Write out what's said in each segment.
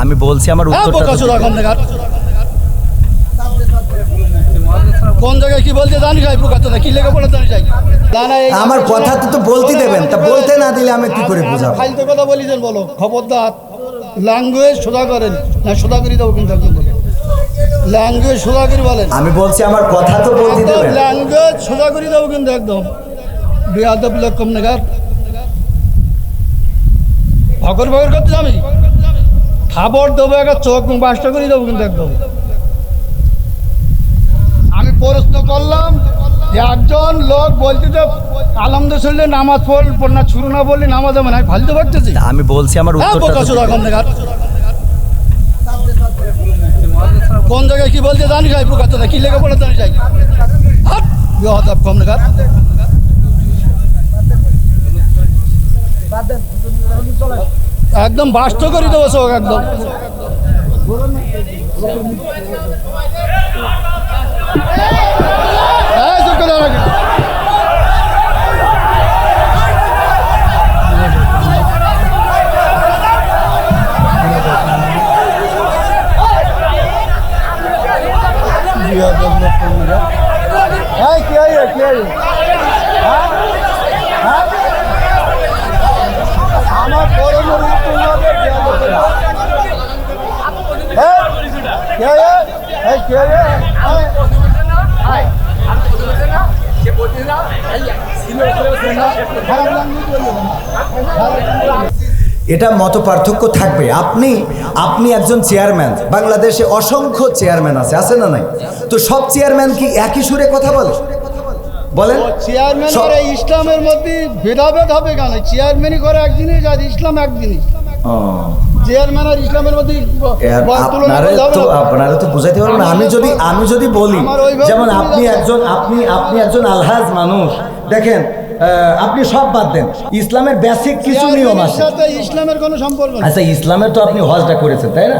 আমি বলছি আমার হ্যাঁ, উত্তরটা তো। কোন জায়গায় কি বলতে জানি যাই চোদা কি লেগে পড়ে জানি যাই আমার কথা তো তো বলতে দেবেন তা বলতে না দিলে আমি কি করে বুঝাবো? ফাইলতে কথা বলি দেন বলো। খবরদার। ল্যাঙ্গুয়েজ সোজা করেন। না সোজা করে দেবো কিন্তু একদম ল্যাঙ্গুয়েজ সোজা করে বলেন। আমি বলছি আমার কথা তো বলতে দেবেন। ল্যাঙ্গুয়েজ সোজা করে দেবো কিন্তু একদম। বেয়াদব লোক কম নাগার। ভগর ভগর করতে যাবি? খাবার দেবো একটা চোখ বাসটা করে দেবো কিন্তু একদম। আমি প্রশ্ন করলাম যে একজন লোক বলতে তো আলমদ শুনলে নামাজ পড়ল না শুরু না বললে নামাজ হবে না। ফালতে পারতেছি আমি বলছি আমার হ্যাঁ কোন জায়গায় কি বলতে জানি যাই চোদা কি লেগে পড়ে জানি যাই বেহতাব কম দেখার একদম বাস্ত করে দেবো চোখ একদম। চোখ করে রাখি। বেয়াদব লোক কম এটা মত পার্থক্য থাকবে। আপনি আপনি একজন চেয়ারম্যান। বাংলাদেশে অসংখ্য চেয়ারম্যান আছে আছে না নাই? তো সব চেয়ারম্যান কি একই সুরে কথা বলে? বলেন। চেয়ারম্যান আর ইসলামের মধ্যে ভেদাভেদ হবে কেন? চেয়ারম্যানই করে এক জিনিস আর ইসলাম এক জিনিস। চেয়ারম্যান আর ইসলামের মধ্যে আপনারা তো বুঝাইতে পারবেন। আমি যদি আমি যদি বলি যেমন আপনি একজন আপনি আপনি একজন আলহাজ মানুষ। দেখেন আপনি সব বাদ দেন। ইসলামের বেসিক কিছু নিয়ম আছে। ইসলামের কোনো সম্পর্ক আচ্ছা ইসলামের তো আপনি হজটা করেছেন তাই না?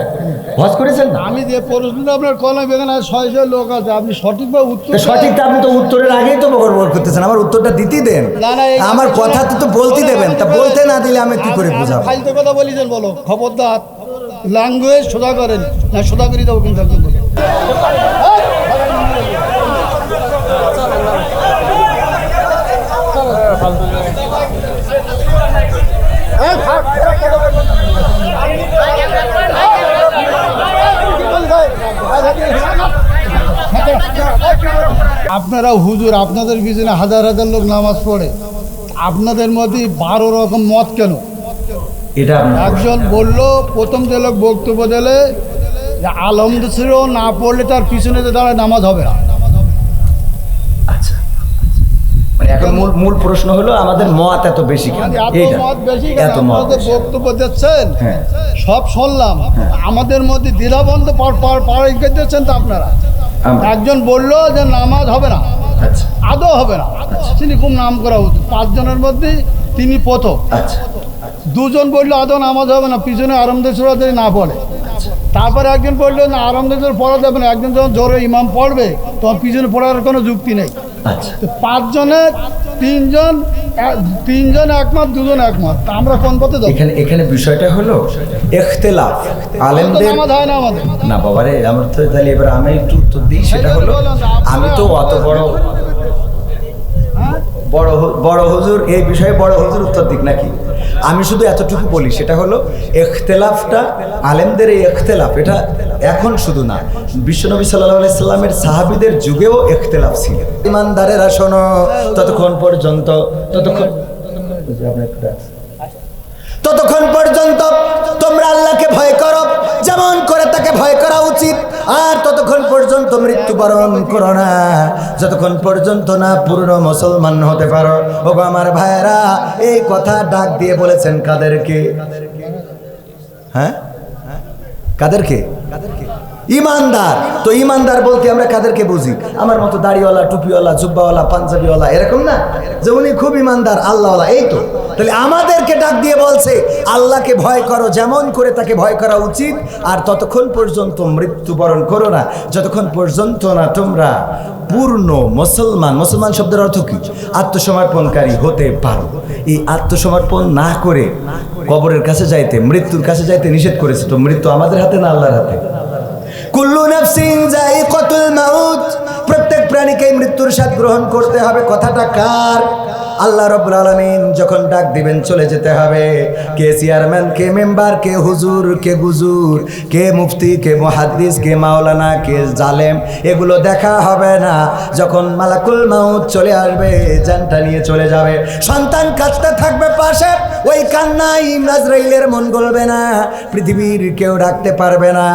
হজ করেছেন না? আমি যে প্রশ্নটা আপনার কলম এখানে ছয় ছয় লোক আছে আপনি সঠিকভাবে উত্তর তো সঠিকটা আপনি তো উত্তরের আগেই তো বকর করতেছেন আমার উত্তরটা দিতেই দেন। আমার কথা তো তো বলতে দেবেন তা বলতে না দিলে আমি কি করে বুঝাবো? ফাইলতে কথা বলি দেন বলো খবরদার। ল্যাঙ্গুয়েজ সোজা করেন না সোজা করে দেবো কিন্তু একদম বলো। আপনারা হুজুর আপনাদের পিছনে হাজার হাজার লোক নামাজ পড়ে। আপনাদের মধ্যে বারো রকম মত কেন? এটা একজন বলল প্রথম যে লোক বক্তব্য দিলে যে আলমদ ছিল না পড়লে তার পিছনে যে দাঁড়ায় নামাজ হবে না আচ্ছা মানে এখন মূল মূল প্রশ্ন হলো আমাদের মত এত বেশি কেন? এত মত বেশি কেন? আপনাদের বক্তব্য দিচ্ছেন? হ্যাঁ। সব শুনলাম। আমাদের মধ্যে দ্বিধাবন্ধ পাড়ি দিচ্ছেন তো আপনারা? একজন বলল যে নামাজ হবে না। আচ্ছা। আদৌ হবে না। তিনি খুব নাম করা উচিত। পাঁচজনের মধ্যে তিনি প্রথম। আচ্ছা। দুজন বলল আদৌ নামাজ হবে না। পিছনে আরামদের সুরাতে না পড়ে। তারপরে একজন বলল না আরামদের পড়া যাবে না। একজন যখন জোরে ইমাম পড়বে তখন পিছনে পড়ার কোনো যুক্তি নেই। আচ্ছা। তিনজন তিনজন একমত দুজন একমত। আমরা কোন পথে যাব? এখানে এখানে বিষয়টা হলো আলেমদের হয় না আমাদের। না বাবারে আমার তো তাহলে এবার আমি একটু উত্তর দিই সেটা হলো আমি তো অত বড় বড় বড় হুজুর এই বিষয়ে বড় হুজুর উত্তর দিক নাকি? আমি শুধু এতটুকু বলি সেটা হলো এখতেলাফটা আলেমদের এই এখতেলাফ এটা এখন শুধু না। বিশ্বনবী সাল্লাহ সাল্লামের সাহাবিদের যুগেও এখতেলাফ ছিল। ইমানদারের আসন ততক্ষণ পর্যন্ত ততক্ষণ ততক্ষণ পর্যন্ত আর ততক্ষণ পর্যন্ত মৃত্যুবরণ করো না। যতক্ষণ পর্যন্ত না পূর্ণ মুসলমান হতে পারো। ও আমার ভাইরা এই কথা ডাক দিয়ে বলেছেন কাদেরকে? হ্যাঁ? কাদেরকে কাদেরকে? ইমানদার। তো ইমানদার বলতে আমরা কাদেরকে বুঝি? আমার মতো দাড়িওয়ালা, টুপিওয়ালা, জুব্বাওয়ালা, পাঞ্জাবিওয়ালা, এরকম না? যে উনি খুব ইমানদার, আল্লাহওয়ালা, এই তো। তাহলে আমাদেরকে ডাক দিয়ে বলছে, আল্লাহকে ভয় করো, যেমন করে তাকে ভয় করা উচিত, আর ততক্ষণ পর্যন্ত মৃত্যুবরণ করো না। যতক্ষণ পর্যন্ত না তোমরা পূর্ণ মুসলমান মুসলমান শব্দের অর্থ কি? আত্মসমর্পণকারী হতে পারো। এই আত্মসমর্পণ না করে কবরের কাছে যাইতে, মৃত্যুর কাছে যাইতে নিষেধ করেছে, তো মৃত্যু আমাদের হাতে না আল্লাহর হাতে? কুল্লু নাফসিন যায়িকাতুল মাউত। প্রত্যেক প্রাণীকে মৃত্যুর স্বাদ গ্রহণ করতে হবে। কথাটা কার? আল্লাহ রব্বুল আলামিন যখন ডাক দিবেন, চলে যেতে হবে। কে চেয়ারম্যান কে মেম্বার কে হুজুর, কে গুজুর, কে মুফতি, কে মুহাদ্দিস, কে মাওলানা, কে জালেম, এগুলো দেখা হবে না। যখন মালাকুল মাউত চলে আসবে, জানটা নিয়ে চলে যাবে। সন্তান কাঁদতে থাকবে পাশে, ওই কান্নাই নাজরাইলের মন গলবে না। পৃথিবীর কেউ ডাকতে পারবে না।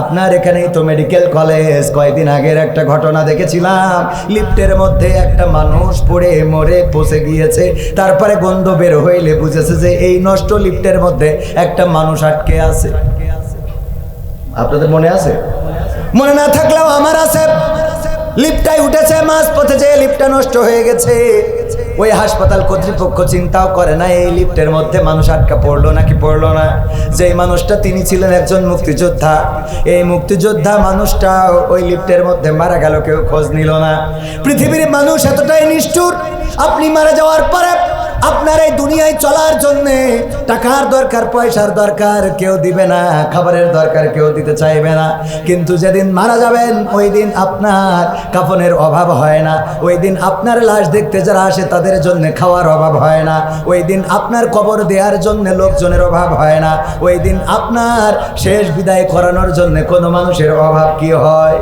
আপনার এখানেই তো মেডিকেল কলেজ কয়েকদিন আগের একটা ঘটনা দেখেছিলাম। লিফটের মধ্যে একটা মানুষ পড়ে মরে পচে গিয়েছে তারপরে গন্ধ বের হইলে বুঝেছে যে এই নষ্ট লিফটের মধ্যে একটা মানুষ আটকে আছে। আপনাদের মনে আছে? মনে না থাকলেও আমার আছে। লিফটাই উঠেছে মাঝ পথে যে লিফটটা নষ্ট হয়ে গেছে। ওই হাসপাতাল কর্তৃপক্ষ চিন্তাও করে না, এই লিফটের মধ্যে মানুষ আটকা পড়ল নাকি পড়ল না? যেই মানুষটা তিনি ছিলেন একজন মুক্তিযোদ্ধা। এই মুক্তিযোদ্ধা মানুষটা ওই লিফটের মধ্যে মারা গেল, কেউ খোঁজ নিল না। পৃথিবীর মানুষ এতটাই নিষ্ঠুর, আপনি মারা যাওয়ার পরে আপনার এই দুনিয়ায় চলার জন্য টাকার দরকার, পয়সার দরকার কেউ দিবে না, খাবারের দরকার কেউ দিতে চাইবে না। কিন্তু যেদিন মারা যাবেন, ওই দিন আপনার কাফনের অভাব হয় না। ওই দিন আপনার লাশ দেখতে যারা আসে, তাদের জন্য খাওয়ার অভাব হয় না। ওই দিন আপনার কবর দেওয়ার জন্য লোকজনের অভাব হয় না। ওই দিন আপনার শেষ বিদায় করানোর জন্য কোনো মানুষের অভাব কি হয়?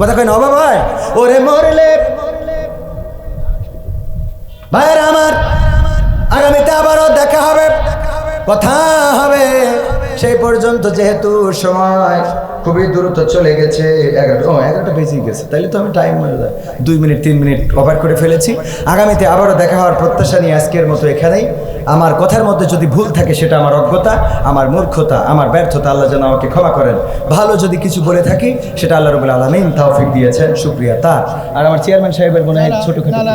কথা কেন অভাব হয়? ওরে মরলে ভাইয়ের আমার আগামীতে আবারও দেখা হবে কথা হবে। সেই পর্যন্ত যেহেতু সময় খুবই দ্রুত চলে গেছে এগারোটা ও এগারোটা বেজে গেছে। তাইলে তো আমি টাইম দুই মিনিট তিন মিনিট ওভার করে ফেলেছি। আগামীতে আবারও দেখা হওয়ার প্রত্যাশা নিয়ে আজকের মতো এখানেই। আমার কথার মধ্যে যদি ভুল থাকে সেটা আমার অজ্ঞতা আমার মূর্খতা আমার ব্যর্থতা আল্লাহ যেন আমাকে ক্ষমা করেন। ভালো যদি কিছু বলে থাকি সেটা আল্লাহ রবুল আলমিন তাওফিক দিয়েছেন। সুপ্রিয়া তার আর আমার চেয়ারম্যান সাহেবের মনে হয় ছোটোখাটো